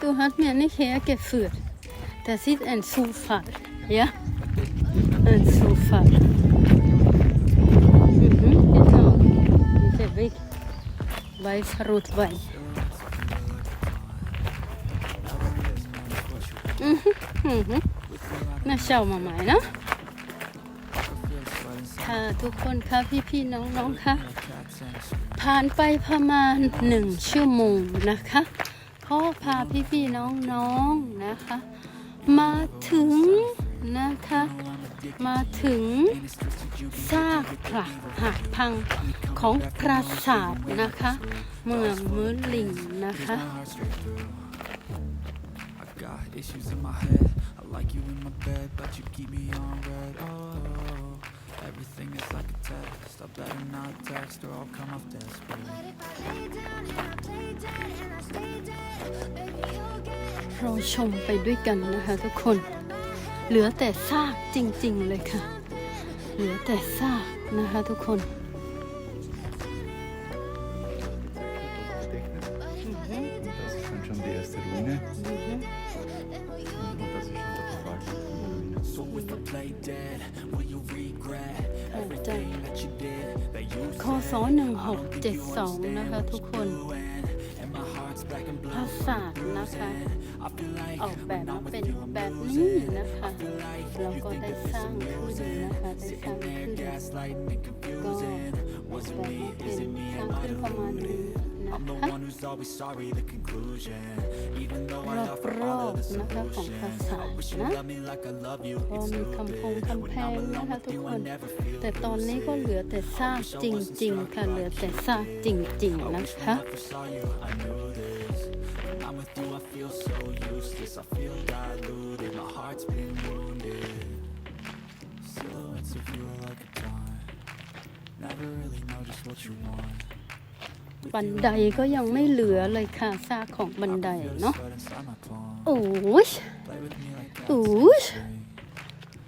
du hat mir nicht hergeführt. Das ist ein Zufall, ja? Ein Zufall. Mhm, genau. Dieser Weg. Weiß-Rot-Wein. Mhm, mhm. Na, schauen wir mal, ne? ค่ะทุกคนค่ะพี่ๆน้องๆค่ะผ่านไปประมาณหนึ่งชั่วโมงนะคะ พ่อพาพี่ๆน้องๆนะคะ มาถึงนะคะ มาถึงซากผลักหักพังของปราสาทนะคะ เมืองมือลิงนะคะ I got issues in my head. I like you in my bed, but you keep me on red. Oh, everything is like a test. I better not text or I'll come off desperate. เราชมไปด้วยกันนะคะทุกคน เหลือแต่ซากจริงๆเลยค่ะ เหลือแต่ซากนะคะทุกคน 1672 นะคะทุกคนภาษาทนะคะ ออกแบบมาเป็นแบบนี้นะคะ แล้วก็ได้สร้างขึ้นนะคะ ได้สร้างขึ้นก็ออกแบบมาเป็นสร้างขึ้นประมาณนี้ I'm the นะคะ one who's always sorry, the conclusion. Even though I รอบ offer รอ all บ of the นะคะของปรา solutions. สา I ท wish you นะ loved me like I love you. ก็ It's มี stupid. คำพงคำ When แพ I'm ง alone นะคะ with ทุก you, ค I น never feel แต่ตอนนี้ก็เหลือแต่ซากจริง ๆ ค่ะ เหลือแต่ซากจริง ๆ นะคะ When I first saw you, I knew this. When I'm with you, I feel so useless. I feel diluted. My heart's been wounded. Silhouettes of you are like a taunt. Never really know just what you want. บันไดก็ยังไม่เหลือเลยค่ะซากของบันได Feel the เนาะ sweat inside my palm. โอ้ย Play with me like cats โอ้ in ย the street.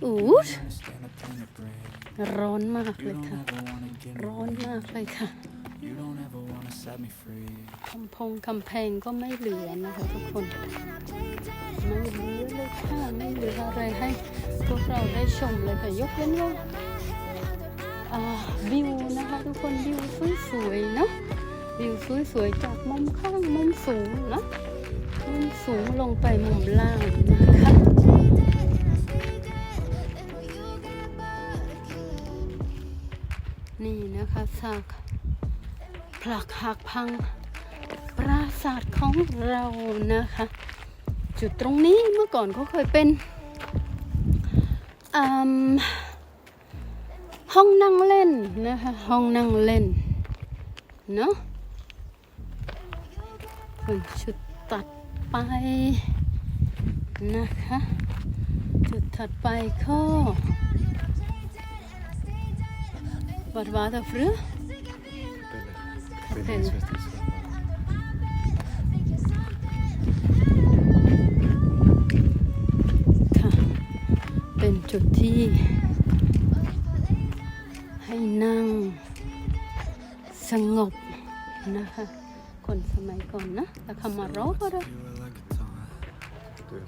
โอ้ย Understand the pain it brings. ร้อนมาก You เลย don't ค่ะ ever wanna give me ร้อนมากเลยค่ะ You don't ever wanna set me free. คำพงคำแพงก็ไม่เหลือนะคะทุกคน ไม่เหลือเลยค่ะไม่เหลืออะไรให้พวกเราได้ชมเลยค่ะยกเว้นว่าอ่าวิวนะคะทุกคนวิวสวยๆเนาะ วิวสวยๆจากมุมข้างมุมสูงนะมุมสูงลงไปมุมล่างนะคะนี่นะคะซากผลักหักพังปราสาทของเรานะคะ จุดตรงนี้เมื่อก่อนเขาเคยเป็นอืมห้องนั่งเล่นนะคะ ห้องนั่งเล่นเนาะ เป็นจุดตัดไปนะคะ จุดถัดไปก็ Vad var det för Kapelle. Kapelle ist, was das war. ค่ะเป็นจุดที่ให้นั่งสงบนะคะ คนสมัยก่อนนะแต่คำมารอก็ได้ You were like a taunt.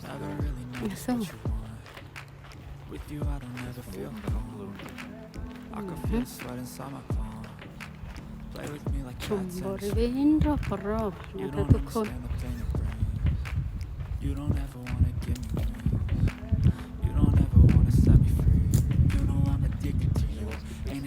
Never really know just So. what you want. With you, I don't ever feel calm. I can feel the sweat inside my palm. Play with me like ชม cats บ in ริ the เวณรอบๆ You นะคะ don't ทุกคน understand the pain it brings. You don't ever wanna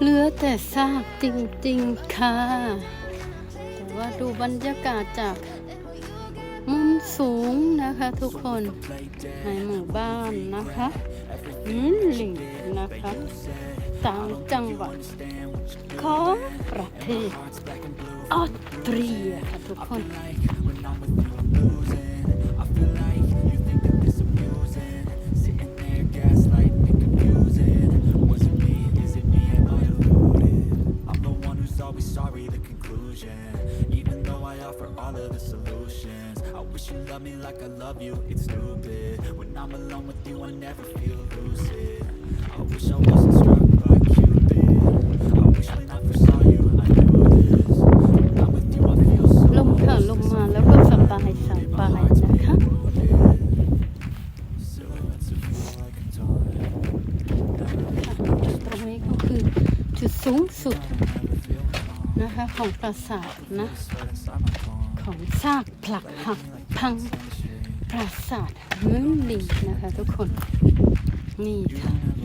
เหลือแต่ซากจริงๆค่ะ แต่ว่าดูบรรยากาศจากมุมสูงนะคะทุกคนในหมู่บ้านนะคะมินลิงนะคะต่างจังหวัดของประเทศออสเตรียค่ะทุกคน me like I love you, it's stupid. When I'm alone with you, I never feel lucid. I wish I wasn't struck by Cupid. I wish when I first saw you, I knew this. When I'm with you, I feel so ลมค่ะลมมาแล้วก็สบายสบายนะคะ Silhouettes of you like a dawn. จุดตรงนี้ก็คือจุดสูงสุดนะคะของปราสาทนะ Sweat inside my palm. ของซากผลักหักพังปราสาทเมินลิงนะคะทุกคน นี่ค่ะ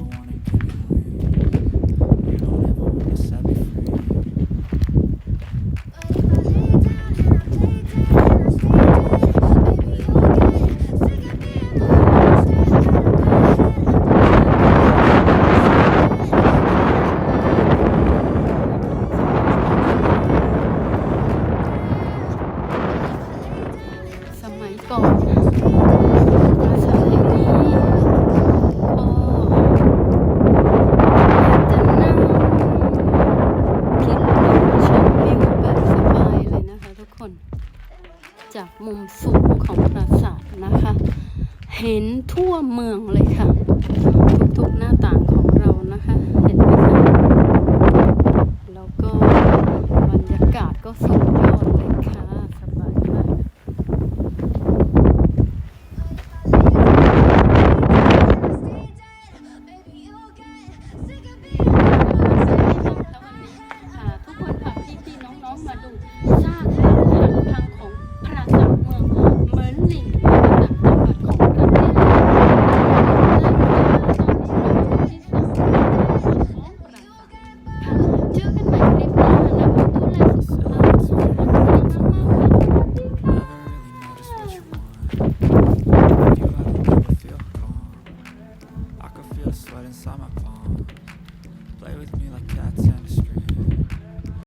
ก่อนปราสาทแห่งนี้ก็จะนั่งกินลมชมวิวแบบสบายเลยนะคะทุกคน จากมุมสูงของปราสาทนะคะ เห็นทั่วเมืองเลยค่ะ ทุกๆหน้าต่างของเรานะคะ 动。